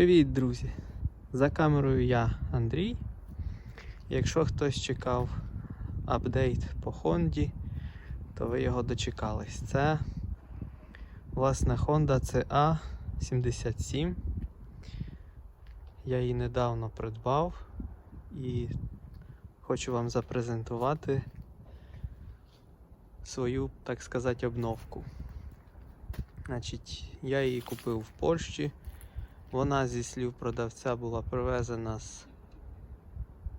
Привіт, друзі! За камерою я Андрій. Якщо хтось чекав апдейт по Хонді, то ви його дочекались. Це власне Honda CA77. Я її недавно придбав і хочу вам запрезентувати свою, так сказати, обновку. Значить, я її купив в Польщі. Вона зі слів продавця була привезена з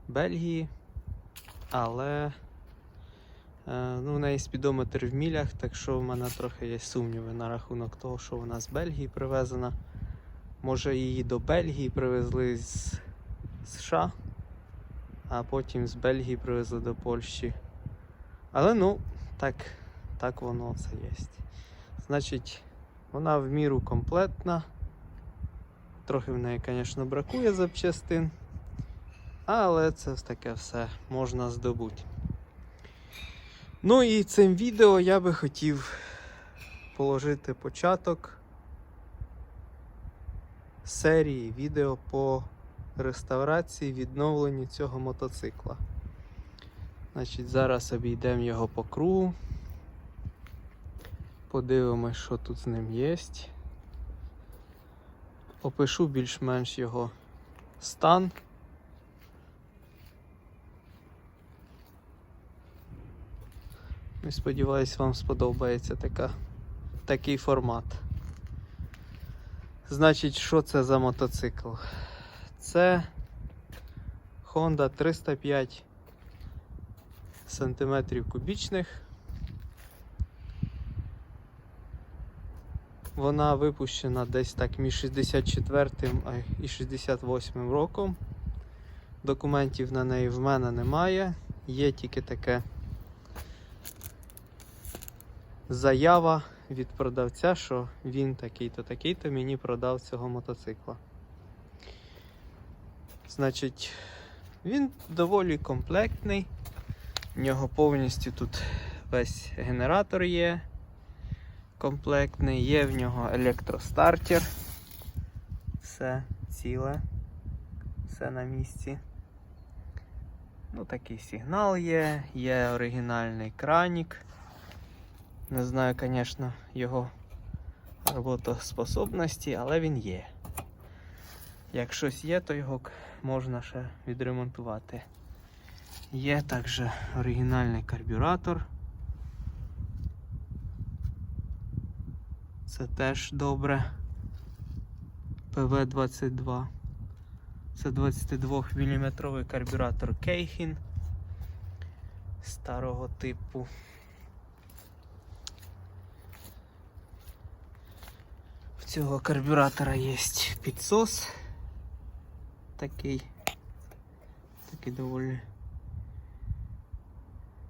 Бельгії, але е, ну, в неї спідометр в мілях, так що в мене трохи є сумніви на рахунок того, що вона з Бельгії привезена. Може її до Бельгії привезли з США, а потім з Бельгії привезли до Польщі. Але ну, так, так воно все є. Значить, вона в міру комплектна. Трохи в неї, звісно, бракує запчастин, але це таке все можна здобути. Ну і цим відео я би хотів положити початок серії відео по реставрації відновленню цього мотоцикла. Значить, зараз обійдемо його по кругу. Подивимось, що тут з ним є опишу більш-менш його стан. І сподіваюсь, вам сподобається така, такий формат. Значить, що це за мотоцикл? Це Honda 305 сантиметрів кубічних. Вона випущена десь так між 64 і 68 роком. Документів на неї в мене немає. Є тільки таке заява від продавця, що він такий-то, такий-то мені продав цього мотоцикла. Значить, він доволі комплектний. В нього повністю тут весь генератор є комплектний, є в нього електростартер. Все ціле, все на місці. Ну, такий сигнал є, є оригінальний кранік. Не знаю, звісно, його роботоспособності, але він є. Як щось є, то його можна ще відремонтувати. Є також оригінальний карбюратор. Це теж добре. ПВ-22. Це 22 мм карбюратор Кейхін старого типу. В цього карбюратора є підсос. Такий. Такий доволі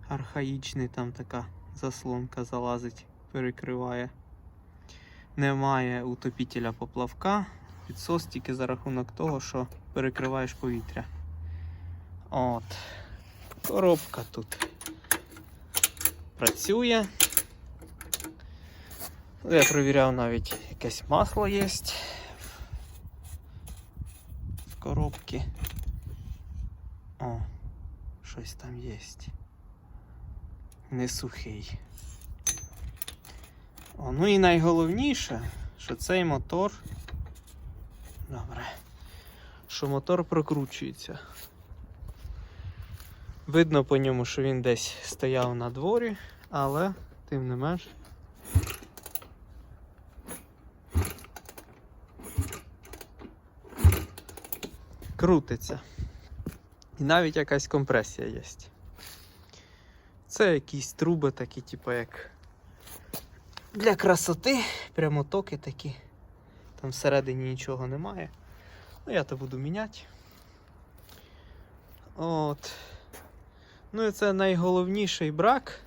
архаїчний, там така заслонка залазить, перекриває. Немає утопітеля поплавка. Підсос тільки за рахунок того, що перекриваєш повітря. От. Коробка тут працює. Я провіряв навіть якесь масло є в коробці. О, щось там є. Не сухий. О, ну і найголовніше, що цей мотор. Добре. Що мотор прокручується. Видно по ньому, що він десь стояв на дворі, але тим не менш. Крутиться. І навіть якась компресія є. Це якісь труби такі, типу як для красоти, прямо токи такі. Там всередині нічого немає. Ну, я то буду міняти. От. Ну і це найголовніший брак.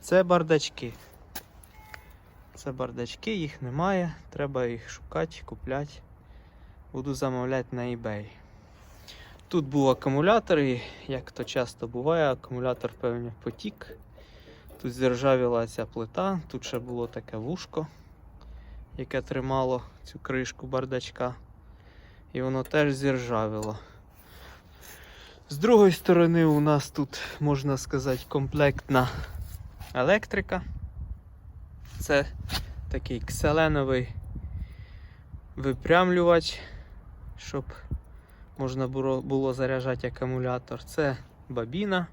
Це бардачки. Це бардачки, їх немає. Треба їх шукати, купляти. Буду замовляти на eBay. Тут був акумулятор, і як то часто буває, акумулятор певно потік. Тут зіржавіла ця плита, тут ще було таке вушко, яке тримало цю кришку бардачка. І воно теж зіржавіло. З другої сторони, у нас тут, можна сказати, комплектна електрика. Це такий кселеновий випрямлювач, щоб можна було, заряджати акумулятор. Це бабіна.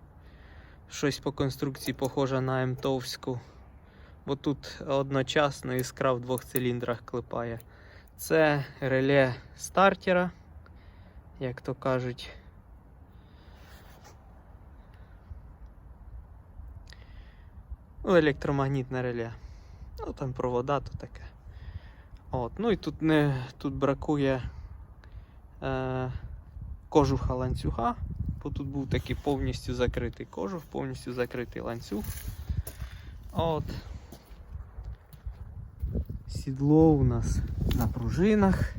Щось по конструкції похоже на МТовську. Бо тут одночасно іскра в двох циліндрах клепає. Це реле стартера, як то кажуть. Ну, електромагнітне реле. Ну, там провода, то таке. От. Ну і тут не тут бракує е, кожуха ланцюга, бо тут був такий повністю закритий кожух, повністю закритий ланцюг. От. Сідло у нас на пружинах.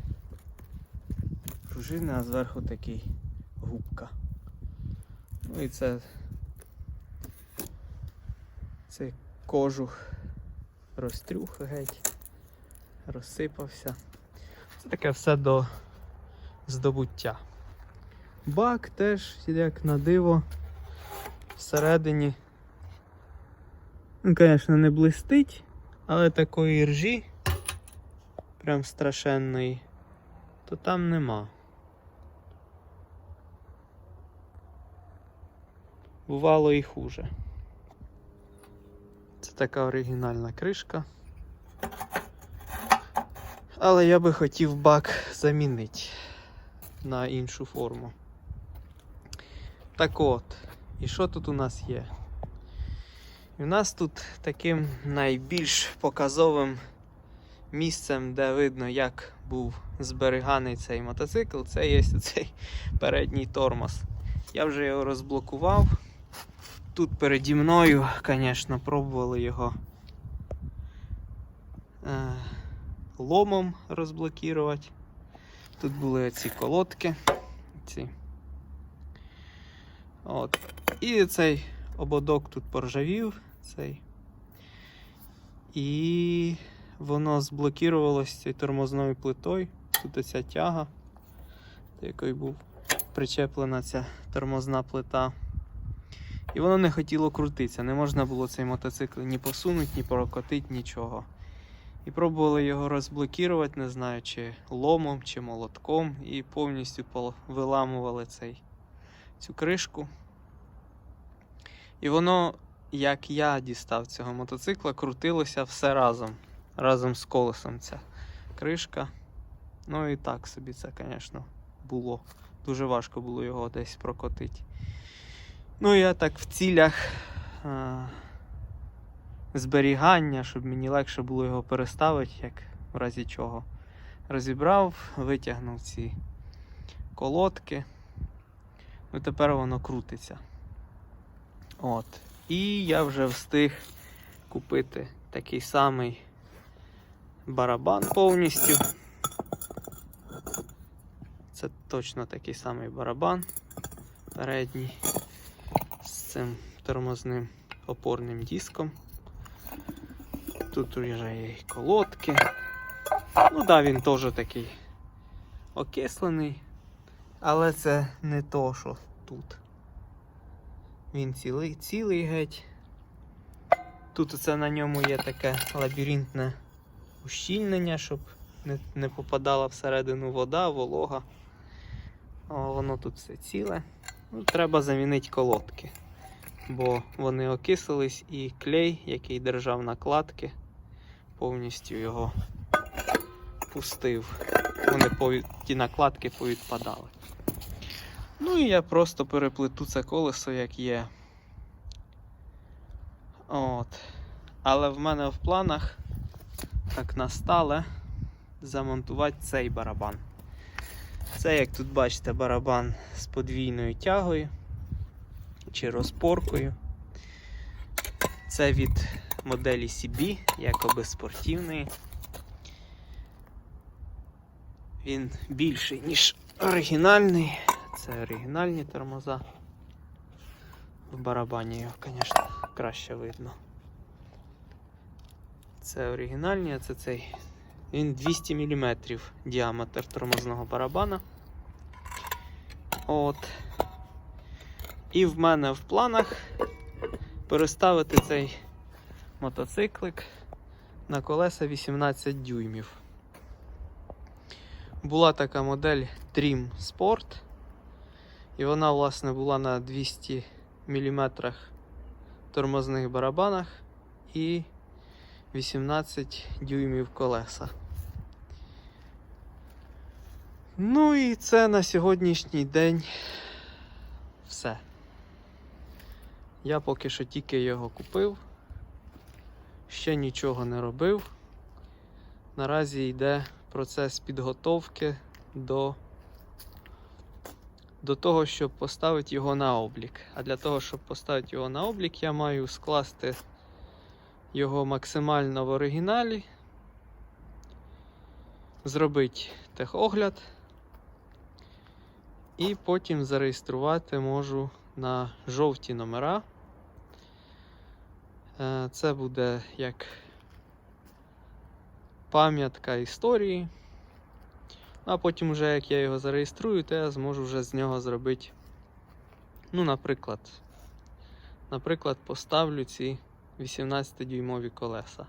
Пружини, а зверху такий губка. Ну і це цей кожух розтрюх геть, розсипався. Це таке все до здобуття. Бак теж, як на диво, всередині. Він, звісно, не блистить, але такої ржі, прям страшенної, то там нема. Бувало і хуже. Це така оригінальна кришка. Але я би хотів бак замінити на іншу форму. Так от, і що тут у нас є? І у нас тут таким найбільш показовим місцем, де видно, як був зберіганий цей мотоцикл, це є цей передній тормоз. Я вже його розблокував. Тут переді мною, звісно, пробували його е, ломом розблокувати. Тут були ці колодки. Ці. От. І цей ободок тут поржавів. Цей. І воно зблокувалося цією тормозною плитою. Тут оця тяга, до якої був причеплена ця тормозна плита. І воно не хотіло крутитися. Не можна було цей мотоцикл ні посунути, ні прокотити, нічого. І пробували його розблокувати, не знаю, чи ломом, чи молотком, і повністю виламували цей, цю кришку. І воно, як я дістав цього мотоцикла, крутилося все разом. Разом з колесом ця кришка. Ну і так собі це, звісно, було. Дуже важко було його десь прокотити. Ну, я так в цілях а, зберігання, щоб мені легше було його переставити, як в разі чого. Розібрав, витягнув ці колодки. Ну, тепер воно крутиться. От. І я вже встиг купити такий самий барабан повністю. Це точно такий самий барабан передній з цим тормозним опорним диском. Тут вже є колодки. Ну так, да, він теж такий окислений, але це не то, що тут. Він цілий, цілий геть. Тут оце на ньому є таке лабіринтне ущільнення, щоб не, не попадала всередину вода, волога. О, воно тут все ціле. Ну, треба замінити колодки, бо вони окислились і клей, який держав накладки, повністю його пустив. Вони повід... ті накладки повідпадали. Ну і я просто переплету це колесо, як є. От. Але в мене в планах так настале замонтувати цей барабан. Це, як тут бачите, барабан з подвійною тягою чи розпоркою. Це від моделі CB, якоби спортивної. Він більший, ніж оригінальний. Це оригінальні тормоза. В барабані його, звісно, краще видно. Це оригінальні, а це цей Він 200 мм діаметр тормозного барабана. От. І в мене в планах переставити цей мотоциклик на колеса 18 дюймів. Була така модель Dream Sport. І вона, власне, була на 200 мм тормозних барабанах і 18 дюймів колеса. Ну і це на сьогоднішній день все. Я поки що тільки його купив, ще нічого не робив. Наразі йде процес підготовки до, до того, щоб поставити його на облік. А для того, щоб поставити його на облік, я маю скласти його максимально в оригіналі, зробити техогляд і потім зареєструвати можу на жовті номера. Е, Це буде як пам'ятка історії. А потім, вже як я його зареєструю, то я зможу вже з нього зробити. Ну, наприклад, наприклад, поставлю ці 18-дюймові колеса.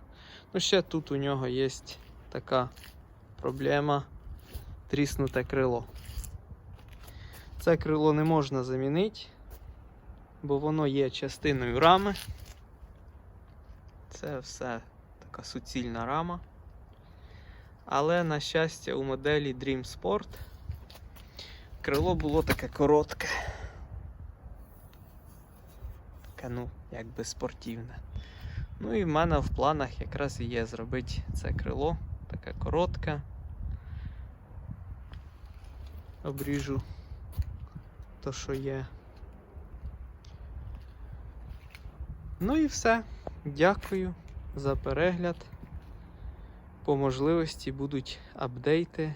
Ну, ще тут у нього є така проблема тріснуте крило. Це крило не можна замінити, бо воно є частиною рами. Це все така суцільна рама. Але, на щастя, у моделі Dream Sport крило було таке коротке. Таке, ну, якби спортивне. Ну і в мене в планах якраз і є зробити це крило, таке коротке. Обріжу то, що є. Ну і все. Дякую за перегляд. По можливості будуть апдейти